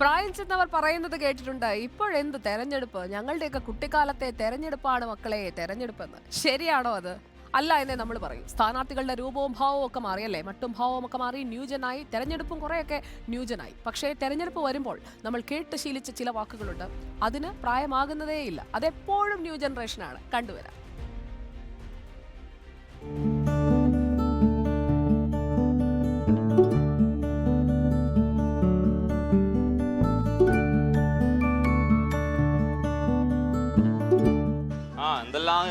പ്രായം ചെന്നവർ പറയുന്നത് കേട്ടിട്ടുണ്ട്. ഇപ്പോഴെന്ത് തെരഞ്ഞെടുപ്പ്? ഞങ്ങളുടെയൊക്കെ കുട്ടിക്കാലത്തെ തെരഞ്ഞെടുപ്പാണ് മക്കളെ തെരഞ്ഞെടുപ്പെന്ന്. ശരിയാണോ അത്? അല്ല എന്നേ നമ്മൾ പറയും. സ്ഥാനാർത്ഥികളുടെ രൂപവും ഭാവവും ഒക്കെ മാറിയല്ലേ? മട്ടും ഭാവവും ഒക്കെ മാറി ന്യൂജനായി. തെരഞ്ഞെടുപ്പും കുറേയൊക്കെ ന്യൂജനായി. പക്ഷേ തെരഞ്ഞെടുപ്പ് വരുമ്പോൾ നമ്മൾ കേട്ട് ശീലിച്ച ചില വാക്കുകളുണ്ട്. അതിന് പ്രായമാകുന്നതേയില്ല. അതെപ്പോഴും ന്യൂ ജനറേഷനാണ്. കണ്ടുവരാം.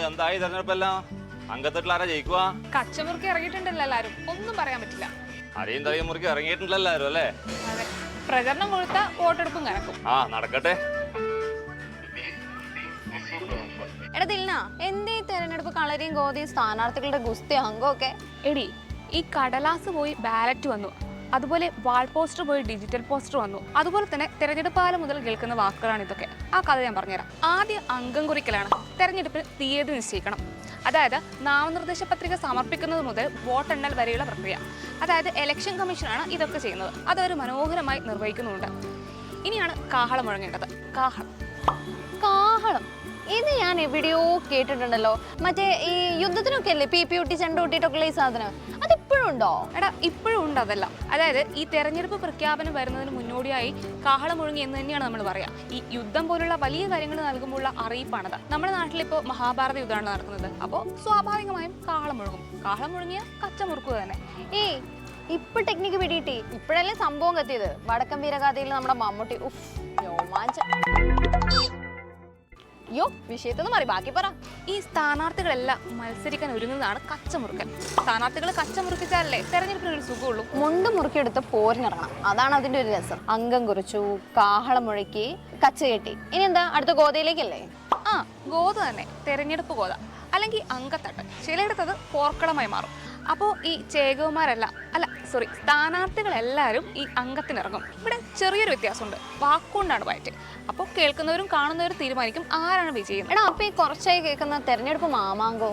എന്തായി തെരഞ്ഞെടുപ്പെല്ലാം അങ്കത്തട്ടിൽ ആരാ ജയിക്കുക കച്ചമുറുക്കി ഇറങ്ങിയിട്ടുണ്ടല്ലോ എല്ലാരും. ഒന്നും പറയാൻ പറ്റില്ല. അരയും തലയും മുറുക്കി ഇറങ്ങിയിട്ടുണ്ടല്ലോ എല്ലാരും അല്ലേ? അതെ. പ്രചരണം കൊടുത്ത വോട്ടെടുപ്പും കണക്കും ആ നടക്കട്ടെ. എടാ ദിൽന എന്തേ തെരഞ്ഞെടുപ്പ് കളരിയും ഗോതിയും സ്ഥാനാർത്ഥികളുടെ ഗുസ്തി അംഗമൊക്കെ? എടി ഈ കടലാസ് പോയി ബാലറ്റ് വന്നു. അതുപോലെ വാൾ പോസ്റ്റർ പോയി ഡിജിറ്റൽ പോസ്റ്റർ വന്നു. അതുപോലെ തന്നെ തെരഞ്ഞെടുപ്പ് കാലം മുതൽ കേൾക്കുന്ന വാക്കുകളാണ് ഇതൊക്കെ. ആ കഥ ഞാൻ പറഞ്ഞുതരാം. ആദ്യ അംഗം കുറിക്കലാണ് തെരഞ്ഞെടുപ്പിന് തീയതി നിശ്ചയിക്കണം. അതായത് നാമനിർദ്ദേശ പത്രിക സമർപ്പിക്കുന്നത് മുതൽ വോട്ടെണ്ണൽ വരെയുള്ള പ്രക്രിയ. അതായത് ഇലക്ഷൻ കമ്മീഷനാണ് ഇതൊക്കെ ചെയ്യുന്നത്. അതവർ മനോഹരമായി നിർവഹിക്കുന്നുണ്ട്. ഇനിയാണ് കാഹളം മുഴങ്ങേണ്ടത്. കാഹളം. കാഹളം. ഇത് ഞാൻ എവിടെയോ കേട്ടിട്ടുണ്ടല്ലോ. മറ്റേ ഈ യുദ്ധത്തിനൊക്കെ അല്ലേ പി പി ഊട്ടി ചെണ്ട ഊട്ടിയിട്ടൊക്കെ ഈ സാധനം. അതിപ്പോഴും ഉണ്ടോ എടാ ഇപ്പോഴും ഉണ്ട് അതെല്ലാം. അതായത് ഈ തെരഞ്ഞെടുപ്പ് പ്രഖ്യാപനം വരുന്നതിന് മുന്നോടിയായി കാഹളം മുഴങ്ങി എന്ന് തന്നെയാണ് നമ്മൾ പറയാ. ഈ യുദ്ധം പോലുള്ള വലിയ കാര്യങ്ങൾ നൽകുമ്പോഴുള്ള അറിയിപ്പാണത്. നമ്മുടെ നാട്ടിലിപ്പോൾ മഹാഭാരത യുദ്ധമാണ് നടക്കുന്നത്. അപ്പോൾ സ്വാഭാവികമായും കാഹളം മുഴങ്ങും കാഹളം മുഴങ്ങിയ കച്ച മുറുക്കുക തന്നെ. ഏയ് ഇപ്പൊ ടെക്നിക്ക് പിടിയിട്ടി ഇപ്പോഴല്ലേ സംഭവം കത്തിയത്? വടക്കൻ വീരഗാഥയിൽ നമ്മുടെ മമ്മൂട്ടി ഉഫ് രോമാഞ്ച. യോ വിഷയത്തൊന്നും മാറി. ബാക്കി പറ. ഈ സ്ഥാനാർത്ഥികളെല്ലാം മത്സരിക്കാൻ ഒരുങ്ങുന്നതാണ് കച്ചമുറുക്കൽ സ്ഥാനാർത്ഥികൾ കച്ചമുറുക്കിച്ചാലല്ലേ തെരഞ്ഞെടുപ്പിന് ഒരു സുഖമുള്ളൂ. മുണ്ട് മുറുക്കിയെടുത്ത് പോരിനിറങ്ങണം അതാണ് അതിന്റെ ഒരു രസം. അംഗം കുറിച്ചു കാഹളം മുഴക്കി കച്ച കെട്ടി. ഇനി എന്താ? അടുത്ത ഗോതയിലേക്കല്ലേ? ആ ഗോത തന്നെ. തെരഞ്ഞെടുപ്പ് ഗോത. അല്ലെങ്കിൽ അങ്കത്തട്ട് ചിലയിടത്തത് പോർക്കളമായി മാറും. അപ്പോൾ ഈ ചേകവന്മാരല്ല അല്ല സോറി സ്ഥാനാർത്ഥികളെല്ലാവരും ഈ അംഗത്തിനിറങ്ങും. ഇവിടെ ചെറിയൊരു വ്യത്യാസമുണ്ട്. വാക്കുകൊണ്ടാണ് വയറ്റ്. അപ്പോൾ കേൾക്കുന്നവരും കാണുന്നവരും തീരുമാനിക്കും ആരാണ് വിജയം എടാ അപ്പൊ ഈ കുറച്ചായി കേൾക്കുന്ന തെരഞ്ഞെടുപ്പ് മാമാങ്കോ?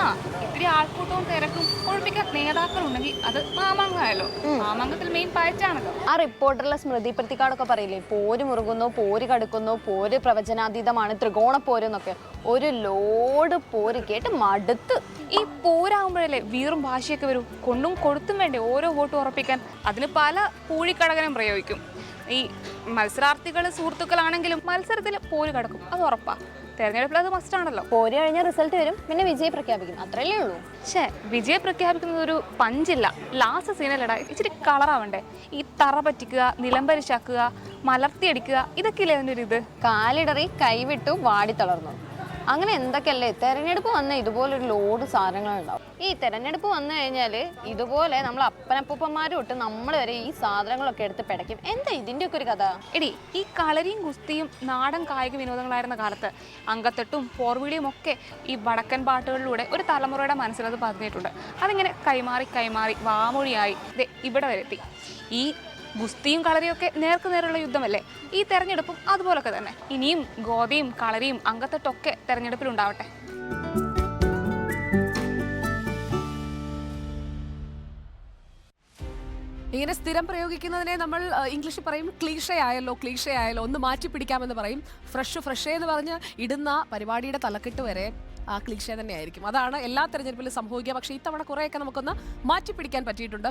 ആ ഇത്തിരി ആൾക്കൂട്ടവും തിരക്കും ഒഴിപ്പിക്കാൻ നേതാക്കളുണ്ടെങ്കിൽ അത് മാമാങ്കമായല്ലോ. മാമാങ്കത്തിൽ മെയിൻ പയറ്റാണല്ലോ ആ റിപ്പോർട്ടറിലെ സ്മൃതി പ്രതികാടൊക്കെ പറയില്ലേ പോര് മുറുകുന്നു പോര് കടുക്കുന്നു പോര് പ്രവചനാതീതമാണ് ത്രികോണ പോരെന്നൊക്കെ ഒരു ലോഡ് പോര് കേട്ട് മടുത്ത്. ഈ പോരാകുമ്പോഴല്ലേ വീറും ഭാഷയൊക്കെ വരും. കൊണ്ടും കൊടുത്തും വേണ്ടേ ഓരോ വോട്ട് ഉറപ്പിക്കാൻ. അതിന് പല പൂഴിക്കടകനും പ്രയോഗിക്കും. ഈ മത്സരാർത്ഥികൾ സുഹൃത്തുക്കളാണെങ്കിലും മത്സരത്തിൽ പോര് കടക്കും. അത് ഉറപ്പാ. തെരഞ്ഞെടുപ്പിൽ അത് മസ്റ്റ് ആണല്ലോ. പോര് കഴിഞ്ഞ റിസൾട്ട് വരും. പിന്നെ വിജയ് പ്രഖ്യാപിക്കും. അത്രയല്ലേ ഉള്ളൂ. പക്ഷേ വിജയ പ്രഖ്യാപിക്കുന്നത് ഒരു പഞ്ചില്ല. ലാസ്റ്റ് സീനല്ലടാ ഇച്ചിരി കളറാവണ്ടേ ഈ തറ പറ്റിക്കുക നിലംപരിശാക്കുക മലർത്തിയടിക്കുക ഇതൊക്കെയല്ലേ അതിന്റെ ഒരു ഇത് കാലിടറി കൈവിട്ടു വാടി തളർന്നു. അങ്ങനെ എന്തൊക്കെയല്ലേ? തെരഞ്ഞെടുപ്പ് വന്ന ഇതുപോലൊരു ലോഡ് സാധനങ്ങളുണ്ടാവും. ഈ തെരഞ്ഞെടുപ്പ് വന്നു കഴിഞ്ഞാൽ ഇതുപോലെ നമ്മൾ അപ്പനപ്പൂപ്പന്മാരും ഇട്ട് നമ്മൾ വരെ ഈ സാധനങ്ങളൊക്കെ എടുത്ത് പിടയ്ക്കും. എന്താ ഇതിന്റെയൊക്കെ ഒരു കഥ? എടി ഈ കളരിയും കുസ്തിയും നാടൻ കായിക വിനോദങ്ങളായിരുന്ന കാലത്ത് അങ്കത്തെട്ടും പോർവിളിയും ഒക്കെ ഈ വടക്കൻ പാട്ടുകളിലൂടെ ഒരു തലമുറയുടെ മനസ്സിലത് പതിഞ്ഞിട്ടുണ്ട്. അതിങ്ങനെ കൈമാറി കൈമാറി വാമൊഴിയായി ഇവിടെ വരെത്തി. ഈ ഗുസ്തിയും കളരിയും ഒക്കെ നേർക്ക് നേരുള്ള യുദ്ധമല്ലേ? ഈ തെരഞ്ഞെടുപ്പും അതുപോലൊക്കെ തന്നെ. ഇനിയും ഗോതയും കളരിയും അങ്കത്തെട്ടൊക്കെ തെരഞ്ഞെടുപ്പിലുണ്ടാവട്ടെ. ഇങ്ങനെ സ്ഥിരം പ്രയോഗിക്കുന്നതിനെ നമ്മൾ ഇംഗ്ലീഷിൽ പറയും ക്ലീഷ ആയല്ലോ ക്ലീഷ ആയല്ലോ ഒന്ന് മാറ്റി പിടിക്കാമെന്ന് പറയും. ഫ്രഷ് ഫ്രഷ് എന്ന് പറഞ്ഞ് ഇടുന്ന പരിപാടിയുടെ തലക്കെട്ട് വരെ ആ ക്ലീഷ തന്നെയായിരിക്കും. അതാണ് എല്ലാ തെരഞ്ഞെടുപ്പിലും സംഭവിക്കുക. പക്ഷേ ഇത്തവണ കുറേയൊക്കെ നമുക്കൊന്ന് മാറ്റി പിടിക്കാൻ പറ്റിയിട്ടുണ്ട്.